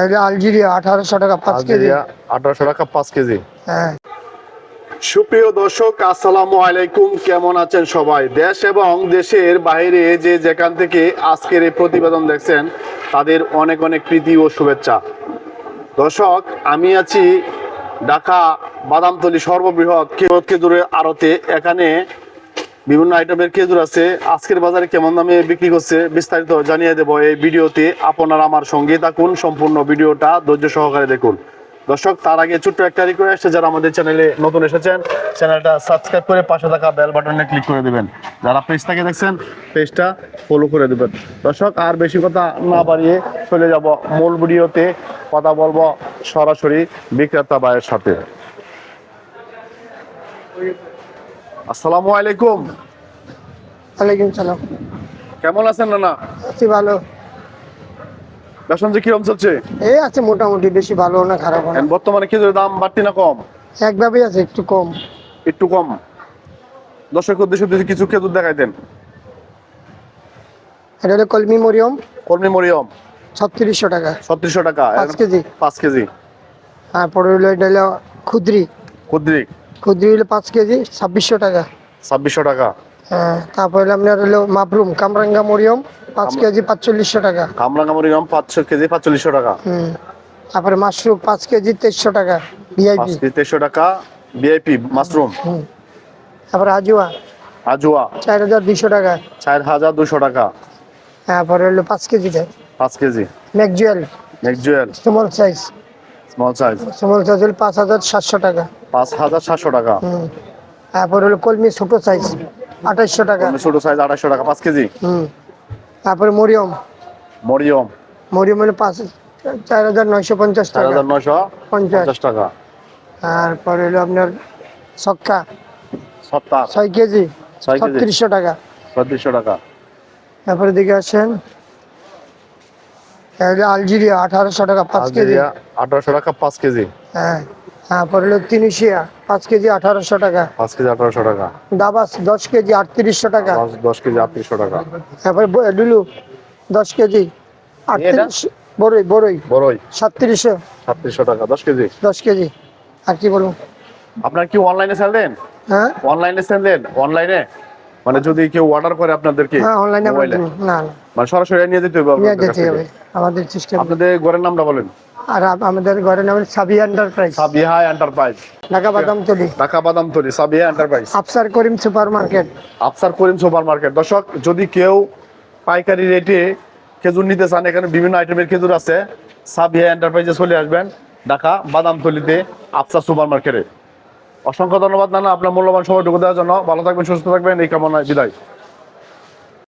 এটা আলজেরিয়া আঠারোশো টাকা পাঁচ কেজি। আঠারোশো টাকা পাঁচ কেজি। হ্যাঁ। সুপ্রিয় দর্শক আসসালামু আলাইকুম। কেমন আছেন সবাই? দেশ এবং দেশের বাইরে যে যেখান থেকে আজকের এই প্রতিবেদন দেখছেন তাদের অনেক অনেক প্রীতি ও শুভেচ্ছা। দর্শক আমি আছি ঢাকা বাদামতলি সর্ববৃহৎ খেজুরের আড়তে। এখানে বিভিন্ন আইটেমের খেজুর আছে। আজকের বাজারে কেমন দামে বিক্রি করছে, বিস্তারিত জানিয়ে দেবো এই ভিডিওতে। আপনারা আমার সঙ্গে থাকুন, সম্পূর্ণ ভিডিওটা ধৈর্য সহকারে দেখুন। দর্শক, তার আগে ছোট্ট একটা রিকোয়েস্ট যারা আমাদের চ্যানেলে নতুন এসেছেন চ্যানেলটা সাবস্ক্রাইব করে পাশে থাকা বেল বাটনে ক্লিক করে দেবেন। যারা পেজ থেকে দেখছেন পেজটা ফলো করে দেবেন। দর্শক, আর বেশি কথা না বাড়িয়ে চলে যাব মূল ভিডিওতে। কথা বলব সরাসরি বিক্রেতা ভাইয়ের সাথে। আসসালামু আলাইকুম। ওয়ালাইকুম সালাম। কেমন আছেন নানা? আছি ভালো। বেসন যে কিরম চলছে? এই আছে মোটামুটি বেশি ভালো না খারাপ না। বর্তমানে খেজুরের দাম বাড়তি না কম? একভাবেই আছে একটু কম। একটু কম। দর্শক উদ্দেশ্যে যদি কিছু খেজুর দেখাই দেন। এটা হলো কলমি মরিয়ম কলমি মরিয়ম। ছত্রিশশো টাকা। ছত্রিশশো টাকা। পাঁচ কেজি। পাঁচ কেজি। তারপরে হলো এটা হলো খুদ্রি। কুদ্রিক খুদ্রি হলো পাঁচ কেজি ছাব্বিশশো টাকা। ছাব্বিশশো টাকা। হ্যাঁ তারপর হলো আপনার হলো মাবরুম কামরাঙ্গা মরিয়ম পাঁচ কেজি পাঁচচল্লিশশো টাকা। কামরাঙ্গা মরিয়ম পাঁচশো কেজি পাঁচচল্লিশশো টাকা। হুম তারপরে মাশরুম পাঁচ কেজি তেইশশো টাকা ভিআইপি। কেজি তেইশশো টাকা ভিআইপি মাশরুম। হুম তারপরে আজুয়া। আজুয়া। চার হাজার দুইশো টাকা। চার হাজার দুশো টাকা। তারপরে হলো পাঁচ কেজিতে। পাঁচ কেজি। ম্যাকজুয়েল। Next Jewel small size small size small size হলো পাঁচ হাজার সাতশো টাকা। পাঁচ হাজার সাতশো টাকা। তারপরে হলো কলমি ছোট সাইজ আঠাইশশো টাকা। ছোট সাইজ আড়াইশো টাকা পাঁচ কেজি। হুম। তারপরে মরিয়ম। মরিয়ম। মরিয়ম হলো পাঁচ চার হাজার নয়শো পঞ্চাশ টাকা। হাজার নয়শো পঞ্চাশ টাকা। তারপরে হলো আপনার ছক্কা সত্তর ছয় কেজি। ছয় কেজি। ছত্রিশশো টাকা। ছত্রিশশো টাকা। তারপরে দিকে আসেন। এটা আলজেরিয়া আঠারোশো টাকা পাঁচ কেজি। আঠারোশো টাকা পাঁচ কেজি। হ্যাঁ তারপরে হলো তিনিশিয়া পাঁচ কেজি আঠারোশো টাকা। পাঁচ কেজি আঠারোশো টাকা। দাবাস দশ কেজি আটত্রিশশো টাকা। দশ কেজি আটত্রিশশো টাকা। তারপরে ডুলু দশ কেজি আটত্রিশ বড়ই বড়ই বড়ই সাতত্রিশশো। সাতত্রিশশো টাকা দশ কেজি। দশ কেজি। আর কি বলব? আপনার কি অনলাইনে সেল দেন? হ্যাঁ? অনলাইনে সেল দেন? অনলাইনে মানে যদি কেউ অর্ডার করে আপনাদেরকে হ্যাঁ অনলাইনে না না। মানে সরাসরি নিয়ে যেতে হবে নিয়ে যেতে হবে। আমাদের সিস্টেম আপনাদের ঘরের নামটা বলেন। আর আমাদের ঘরে নাম Sabi enterprise Sabiha enterprise Dhaka Badamtali. Dhaka Badamtali Sabiha enterprise Afsar Karim super market Afsar Karim super market দর্শক যদি কেউ পাইকারি রেটে খেজুর নিতে চান এখানে বিভিন্ন আইটেমের খেজুর আছে। সাবিহা এন্টারপ্রাইজে চলে আসবেন ঢাকা বাদামতলিতে আফসার সুপার মার্কেটে অসংখ্য ধন্যবাদ, নানা। আপনার মূল্যবান সময় ঢুকে দেওয়ার জন্য। ভালো থাকবেন, সুস্থ থাকবেন। এই কামনায় বিদায়।